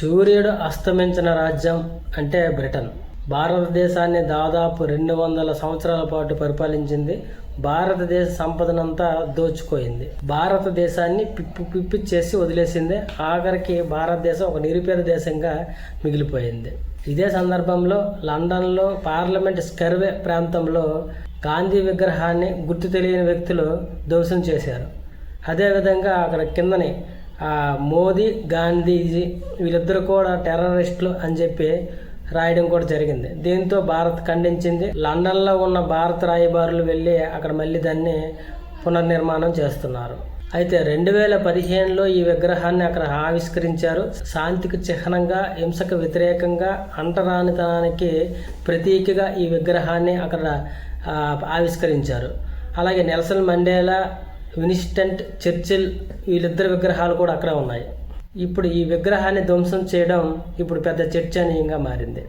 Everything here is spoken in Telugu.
సూర్యుడు అస్తమించిన రాజ్యం అంటే బ్రిటన్. భారతదేశాన్ని దాదాపు రెండు వందల సంవత్సరాల పాటు పరిపాలించింది. భారతదేశ సంపదనంతా దోచుకోయింది భారతదేశాన్ని పిప్పి పిప్పి చేసి వదిలేసింది. ఆఖరికి భారతదేశం ఒక నిరుపేద దేశంగా మిగిలిపోయింది. ఇదే సందర్భంలో లండన్లో పార్లమెంట్ స్కర్వే ప్రాంతంలో గాంధీ విగ్రహాన్ని గుర్తు తెలియని వ్యక్తులు ధ్వంసం చేశారు. అదేవిధంగా అక్కడ కిందని మోదీ గాంధీజీ వీళ్ళిద్దరు కూడా టెర్రరిస్టులు అని చెప్పి రాయడం కూడా జరిగింది. దీంతో భారత్ ఖండించింది. లండన్లో ఉన్న భారత రాయబారులు వెళ్ళి అక్కడ మళ్ళీ దాన్ని పునర్నిర్మాణం చేస్తున్నారు. అయితే రెండు వేల పదిహేనులో ఈ విగ్రహాన్ని అక్కడ ఆవిష్కరించారు. శాంతికి చిహ్నంగా హింసకు వ్యతిరేకంగా అంటరానితనానికి ప్రతీకగా ఈ విగ్రహాన్ని అక్కడ ఆవిష్కరించారు. అలాగే నెల్సన్ మండేలా వినిస్టెంట్ చర్చిల్ వీళ్ళిద్దరి విగ్రహాలు కూడా అక్కడే ఉన్నాయి. ఇప్పుడు ఈ విగ్రహాన్ని ధ్వంసం చేయడం ఇప్పుడు పెద్ద చర్చనీయంగా మారింది.